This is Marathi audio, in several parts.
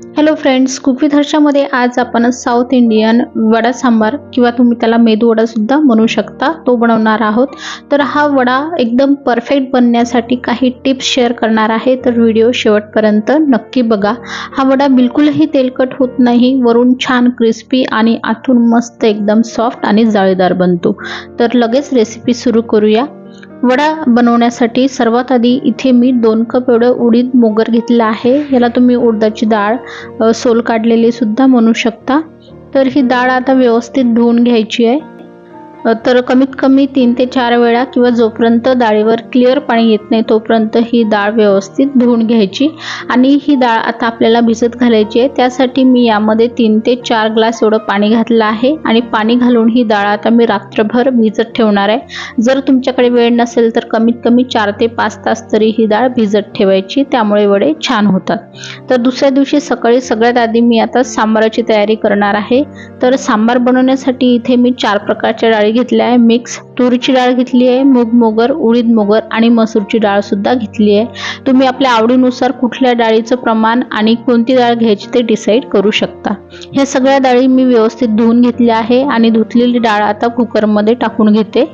हॅलो फ्रेंड्स कुक हर्षामध्ये आज आपण साऊथ इंडियन वडा सांबार किंवा तुम्ही त्याला मेदू वडासुद्धा म्हणू शकता तो बनवणार आहोत. तर हा वडा एकदम परफेक्ट बनण्यासाठी काही टिप्स शेअर करणार आहे तर व्हिडिओ शेवटपर्यंत नक्की बघा. हा वडा बिलकुलही तेलकट होत नाही वरून छान क्रिस्पी आणि आतून मस्त एकदम सॉफ्ट आणि जाळीदार बनतो. तर लगेच रेसिपी सुरू करूया. वडा बनवण्यासाठी सर्वात आधी इथे मी दोन कप एवढं उडीद मोगर घेतला आहे. याला तुम्ही उडदाची डाळ सोल काढलेली सुद्धा म्हणू शकता. तर ही डाळ आता व्यवस्थित धुवून घ्यायची आहे. तर कमीत कमी तीन ते चार वेळा किंवा जोपर्यंत डाळीवर क्लिअर पाणी येत नाही तोपर्यंत ही डाळ व्यवस्थित धुवून घ्यायची. आणि ही डाळ आता आपल्याला भिजत घालायची आहे. त्यासाठी मी यामध्ये तीन ते चार ग्लास एवढं पाणी घातलं आहे. आणि पाणी घालून ही डाळ आता मी रात्रभर भिजत ठेवणार आहे. जर तुमच्याकडे वेळ नसेल तर कमीत कमी चार ते पाच तास तरी ही डाळ भिजत ठेवायची. त्यामुळे वडे छान होतात. तर दुसऱ्या दिवशी सकाळी सगळ्यात आधी मी आता सांबाराची तयारी करणार आहे. तर सांबार बनवण्यासाठी इथे मी चार प्रकारच्या डाळी घेतल्या आहे मिक्स तुरीची डाळ घेतली आहे मूग मोगर उडीद मोगर आणि मसूरची डाळ सुद्धा घेतली आहे. तुम्ही आपल्या आवडीनुसार कुठल्या डाळीचं प्रमाण आणि कोणती डाळ घ्यायची ते डिसाईड करू शकता. ह्या सगळ्या डाळी मी व्यवस्थित धुवून घेतल्या आहे आणि धुतलेली डाळ आता कुकरमध्ये टाकून घेते.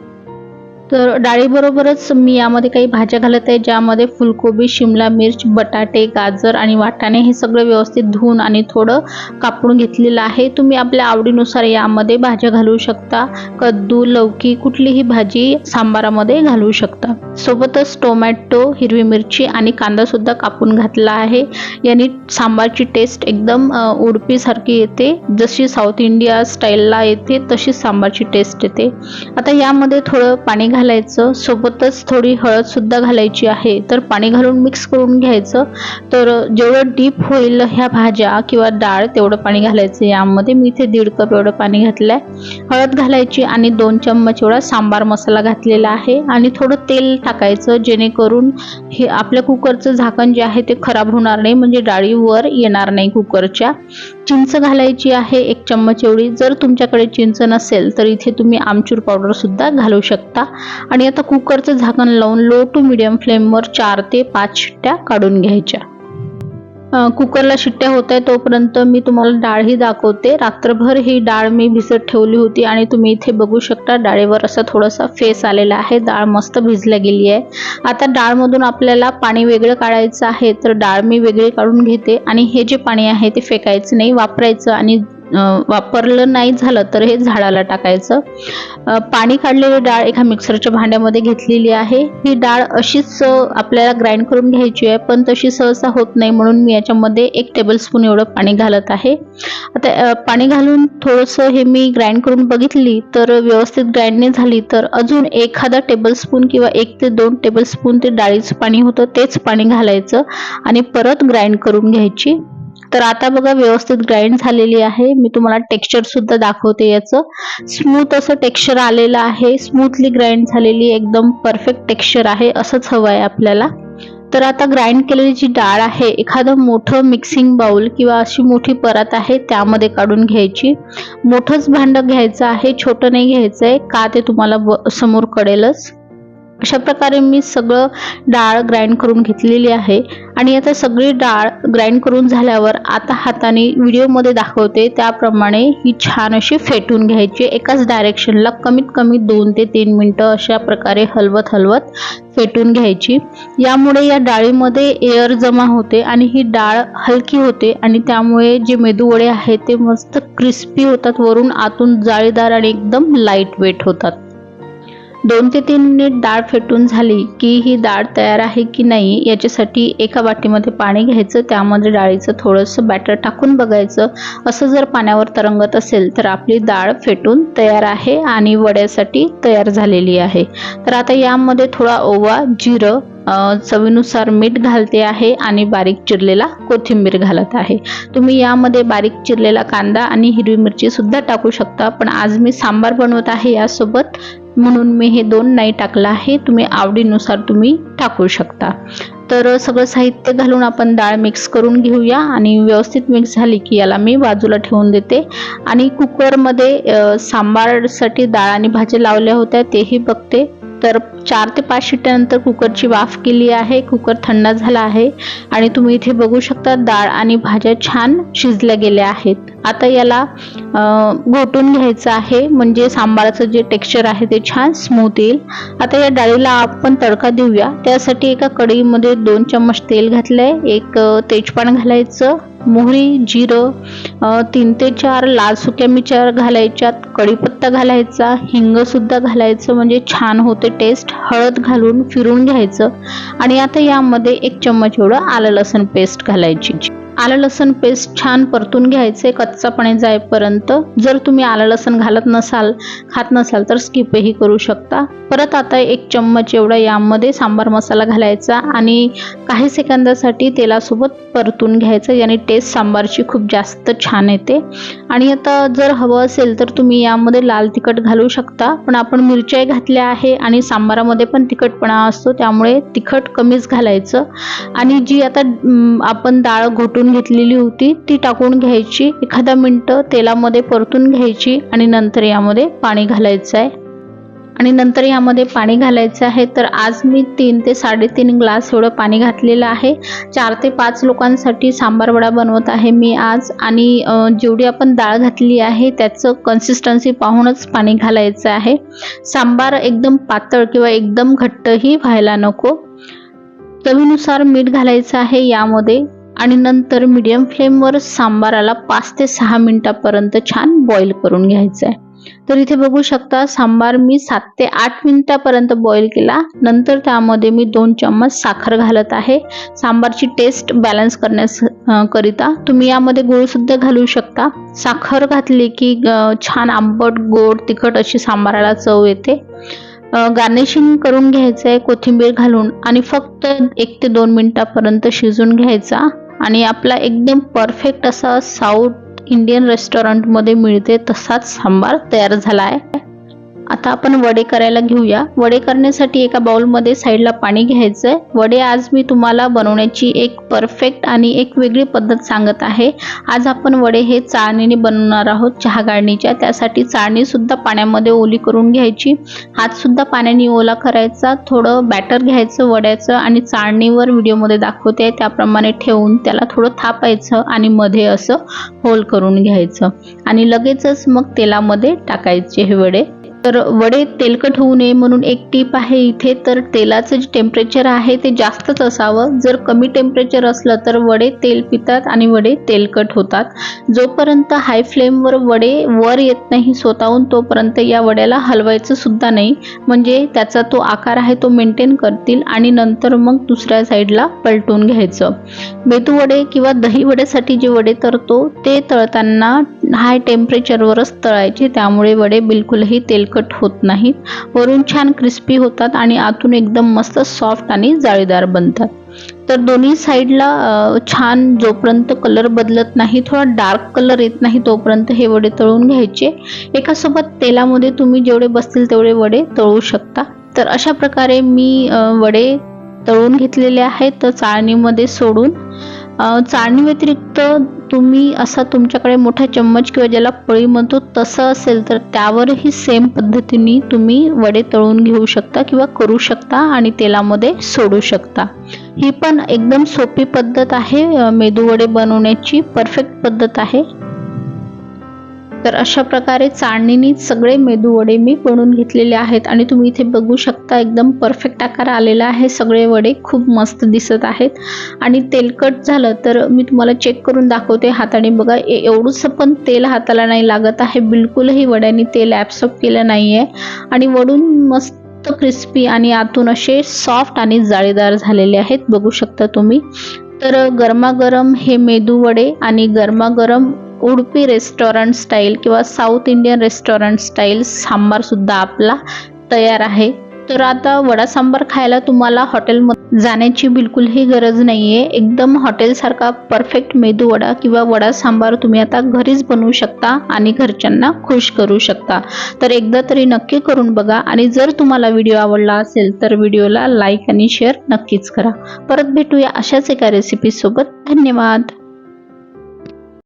तर डाळीबरोबरच मी यामध्ये काही भाज्या घालत आहे ज्यामध्ये फुलकोबी शिमला मिर्च बटाटे गाजर आणि वाटाणे हे सगळं व्यवस्थित धुवून आणि थोडं कापून घेतलेलं आहे. तुम्ही आपल्या आवडीनुसार यामध्ये भाज्या घालू शकता. कद्दू लौकी कुठलीही भाजी सांबारामध्ये घालू शकता. सोबतच टोमॅटो हिरवी मिरची आणि कांदासुद्धा कापून घातला आहे. याने सांबारची टेस्ट एकदम उडपीसारखी येते. जशी साऊथ इंडिया स्टाईलला येते तशी सांबारची टेस्ट येते. आता यामध्ये थोडं पाणी घालायचं. सोबतच थोडी हळद सुद्धा घालायची आहे. तर पाणी घालून मिक्स करून घ्यायचं. तर जेवढं डीप होईल ह्या भाज्या किंवा डाळ तेवढं पाणी घालायचं. यामध्ये मी इथे दीड कप एवढं पाणी घातलंय. हळद घालायची आणि दोन चम्मच एवढा सांबार मसाला घातलेला आहे. आणि थोडं तेल टाकायचं जेणेकरून हे आपल्या कुकरचं झाकण जे आहे ते खराब होणार नाही. म्हणजे डाळी वर येणार नाही कुकरच्या चिंच घालायची आहे एक चम्मच एवढी. जर तुमच्याकडे चिंच नसेल तर इथे तुम्ही आमचूर पावडरसुद्धा घालू शकता. आणि आता कुकरचं झाकण लावून लो टू मिडियम फ्लेमवर चार ते पाच शिट्ट्या काढून घ्यायच्या. कुकरला शिट्ट्या होत आहे तोपर्यंत मी तुम्हाला डाळही दाखवते. रात्रभर ही डाळ मी भिजत ठेवली होती आणि तुम्ही इथे बघू शकता डाळीवर असा थोडासा फेस आलेला आहे. डाळ मस्त भिजल्या गेली आहे. आता डाळमधून आपल्याला पाणी वेगळं काढायचं आहे तर डाळ मी वेगळी काढून घेते आणि हे जे पाणी आहे ते फेकायचं नाही वापरायचं आणि वापरलं नाही झालं तर हे झाडाला टाकायचं. पाणी काढलेली डाळ एका मिक्सरच्या भांड्यामध्ये घेतलेली आहे. ही डाळ अशीच आपल्याला ग्राइंड करून घ्यायची आहे पण तशी सहसा होत नाही म्हणून मी याच्यामध्ये एक टेबलस्पून एवढं पाणी घालत आहे. आता पाणी घालून थोडंसं हे मी ग्राइंड करून बघितली तर व्यवस्थित ग्राइंड नाही झाली तर अजून एखादा टेबलस्पून किंवा एक ते दोन टेबलस्पून ते डाळीचं पाणी होतं तेच पाणी घालायचं आणि परत ग्राइंड करून घ्यायची. तर आता बघा व्यवस्थित ग्राइंड झालेली आहे. मी तुम्हाला टेक्स्चर सुद्धा दाखवते याचं. स्मूथ असं टेक्स्चर आलेलं आहे. स्मूथली ग्राइंड झालेली एकदम परफेक्ट टेक्स्चर आहे. असंच हवं आहे आपल्याला. तर आता ग्राइंड केलेली जी डाळ आहे एखादं मोठं मिक्सिंग बाउल किंवा अशी मोठी परत आहे त्यामध्ये काढून घ्यायची. मोठंच भांडं घ्यायचं आहे छोटं नाही घ्यायचं आहे का ते तुम्हाला ब- समोर कळेलच. अशा प्रकारे मी सगळं डाळ ग्राइंड करून घेतलेली आहे. आणि आता सगळी डाळ ग्राइंड करून झाल्यावर आता हाताने व्हिडिओमध्ये दाखवते. त्याप्रमाणे ही छान अशी फेटून घ्यायची. एकाच डायरेक्शनला कमीत कमी दोन ते तीन मिनटं अशा प्रकारे हलवत हलवत फेटून घ्यायची. यामुळे या डाळीमध्ये एअर जमा होते आणि ही डाळ हलकी होते आणि त्यामुळे जे मेदूवडे आहेत ते मस्त क्रिस्पी होतात. वरून आतून जाळीदार आणि एकदम लाइट वेट होतात. दोन ते तीन मिनिट डाळ फेटून झाली की ही डाळ तयार आहे की नाही याच्यासाठी एका वाटीमध्ये पाणी घ्यायचं त्यामध्ये डाळीचं थोडंसं बॅटर टाकून बघायचं. असं जर पाण्यावर तरंगत असेल तर आपली डाळ फेटून तयार आहे आणि वड्यासाठी तयार झालेली आहे. तर आता यामध्ये थोडा ओवा जिरं चवीनुसार मीठ घालते आहे आणि बारीक चिरलेला कोथिंबीर घालत आहे. तुम्ही यामध्ये बारीक चिरलेला कांदा आणि हिरवी मिरची सुद्धा टाकू शकता पण आज मी सांबार बनवत आहे यासोबत म्हणून मी हे दोन नाही टाकलं आहे. तुम्ही आवडीनुसार तुम्ही टाकू शकता. तर सगळं साहित्य घालून आपण डाळ मिक्स करून घेऊया आणि व्यवस्थित मिक्स झाली की याला मी बाजूला ठेवून देते. आणि कुकरमध्ये सांबारसाठी डाळ आणि भाज्या लावल्या होत्या तेही बघते. तर चार ते पाच शिट्ट्यानंतर कुकरची वाफ केली आहे. कुकर थंड झाला आहे. आणि तुम्ही इथे बघू शकता डाळ आणि भाज्या छान शिजल्या गेल्या आहेत. आता याला घोटून घ्यायचं आहे. म्हणजे सांबाराचं जे टेक्स्चर आहे ते छान स्मूथ येईल. आता या डाळीला आपण तडका देऊया. त्यासाठी एका कढईमध्ये दोन चम्मच तेल घातलंय. एक तेजपान घालायचं. मोहरी जिरं तीन ते चार लाल सुक्या मिरच्या घालायच्यात कढीपत्ता घालायचा हिंग सुद्धा घालायचं म्हणजे छान होते टेस्ट हळद घालून फिरून घ्यायचं. आणि आता यामध्ये एक चम्मच एवढं आलं लसूण पेस्ट घालायची. आलं लसण पेस्ट छान परतून घ्यायचे कच्चापणे जाईपर्यंत. जर तुम्ही आलं लसण घालत नसाल खात नसाल तर स्किपही करू शकता. परत आता एक चम्मच एवढा यामध्ये सांबार मसाला घालायचा आणि काही सेकंदासाठी तेलासोबत परतून घ्यायचं. याने टेस्ट सांबारची खूप जास्त छान येते. आणि आता जर हवं असेल तर तुम्ही यामध्ये लाल तिखट घालू शकता. पण आपण मिरच्याही घातल्या आहे आणि सांबारामध्ये पण तिखटपणा असतो त्यामुळे तिखट कमीच घालायचं. आणि जी आता आपण डाळ घोटून घेतलेली होती. ती टाकून घ्यायची. एखादा मिनटं तेलामध्ये परतून घ्यायची आणि नंतर यामध्ये पाणी घालायचं आहे. आणि नंतर यामध्ये पाणी घालायचं आहे. तर आज मी तीन ते साडेतीन ग्लास एवढं पाणी घातलेलं आहे. चार ते पाच लोकांसाठी सांबार वडा बनवत आहे मी आज. आणि जेवढी आपण डाळ घातली आहे त्याचं कन्सिस्टन्सी पाहूनच पाणी घालायचं आहे. सांबार एकदम पातळ किंवा एकदम घट्टही व्हायला नको. चवीनुसार मीठ घालायचं आहे यामध्ये. आणि नंतर मीडियम फ्लेमवर सांबाराला पाच ते सहा मिनिटापर्यंत छान बॉईल करून घ्यायचं आहे तर इथे बघू शकता सांबार मी सात ते आठ मिनिटापर्यंत बॉईल केला. नंतर त्यामध्ये मी दोन चम्मच साखर घालत आहे. सांबारची टेस्ट बॅलन्स करण्यास करिता तुम्ही यामध्ये गूळसुद्धा घालू शकता. साखर घातली की छान आंबट गोड तिखट अशी सांबाराला चव येते. गार्निशिंग करून घ्यायचं आहे कोथिंबीर घालून आणि फक्त एक ते दोन मिनिटापर्यंत शिजून घ्यायचा. आणि आपला एकदम परफेक्ट असा साऊथ इंडियन रेस्टॉरंटमध्ये मिळते तसाच सांबार तयार झाला आहे. आता आपण वडे करायला घेऊया. वडे करण्यासाठी एका बाउलमध्ये साईडला पाणी घ्यायचं आहे वडे आज मी तुम्हाला बनवण्याची एक परफेक्ट आणि एक वेगळी पद्धत सांगत आहे. आज आपण वडे हे चाळणीने बनवणार आहोत चहा गाळणीच्या. त्यासाठी चाळणीसुद्धा पाण्यामध्ये ओली करून घ्यायची. हातसुद्धा पाण्याने ओला करायचा. थोडं बॅटर घ्यायचं वड्याचं आणि चाळणीवर व्हिडिओमध्ये दाखवते. आहे त्याप्रमाणे ठेवून त्याला थोडं थापायचं आणि मध्ये असं होल करून घ्यायचं. आणि लगेचच मग तेलामध्ये टाकायचे हे वडे. तर वडे तेलकट होऊ नये म्हणून एक टीप आहे इथे. तर तेलाचं जे टेम्परेचर आहे ते जास्तच असावं. जर कमी टेम्परेचर असलं तर वडे तेल पितात आणि वडे तेलकट होतात. जोपर्यंत हाय फ्लेमवर वडे वर येत नाही स्वतःहून तोपर्यंत या वड्याला हलवायचं सुद्धा नाही. म्हणजे त्याचा तो आकार आहे तो मेंटेन करतील आणि नंतर मग दुसऱ्या साईडला पलटून घ्यायचं. मेदू वडे किंवा दही वड्यासाठी जे वडे तरतो ते तळताना हाय टेम्परेचरवरच तळायचे त्यामुळे वडे बिलकुलही तेलकट होत नाहीत. वरून छान क्रिस्पी होतात आणि आतून एकदम मस्त सॉफ्ट आणि जाळीदार बनतात. तर दोन्ही साईडला छान जोपर्यंत कलर बदलत नाही थोडा डार्क कलर येत नाही तोपर्यंत हे वडे तळून घ्यायचे. एकासोबत तेलामध्ये तुम्ही जेवढे बसतील तेवढे वडे तळू शकता. तर अशा प्रकारे मी वडे तळून घेतलेले आहेत. तर चाळणीमध्ये सोडून चाळणी व्यतिरिक्त तुम्ही असा तुमच्याकडे मोठा चम्मच किंवा ज्याला पळी म्हणतो तसं असेल तर त्यावरही सेम पद्धतीने तुम्ही वडे तळून घेऊ शकता किंवा करू शकता आणि तेलामध्ये सोडू शकता. ही पण एकदम सोपी पद्धत आहे. मेदूवडे मेदू वडे बनवण्याची परफेक्ट पद्धत आहे. तर अशा प्रकारे चाळणीने सगळे मेदू वडे मी बनवून घेतलेले आहेत आणि तुम्ही इथे बघू शकता एकदम परफेक्ट आकार आलेला आहे. सगळे वडे खूप मस्त दिसत आहेत. आणि तेलकट झालं तर मी तुम्हाला चेक करून दाखवते हाताने. बघा ए- एवढंसं पण तेल हाताला नाही लागत आहे. बिलकुलही वड्यांनी तेल ॲब्सॉर्ब केलं नाही आहे आणि वडून मस्त क्रिस्पी आणि आतून असे सॉफ्ट आणि जाळीदार झालेले आहेत. बघू शकता तुम्ही. तर गरमागरम हे मेदू वडे आणि गरमागरम उडपी रेस्टॉरंट स्टाईल किंवा साऊथ इंडियन रेस्टॉरंट स्टाईल सांबारसुद्धा आपला तयार आहे. तर आता वडा सांबार खायला तुम्हाला हॉटेलमध्ये जाण्याची बिलकुलही गरज नाही आहे एकदम हॉटेलसारखा परफेक्ट मेदू वडा किंवा वडा सांबार तुम्ही आता घरीच बनवू शकता आणि घरच्यांना खुश करू शकता. तर एकदा तरी नक्की करून बघा आणि जर तुम्हाला व्हिडिओ आवडला असेल तर व्हिडिओला लाईक आणि शेअर नक्कीच करा. परत भेटूया अशाच एका रेसिपीसोबत धन्यवाद!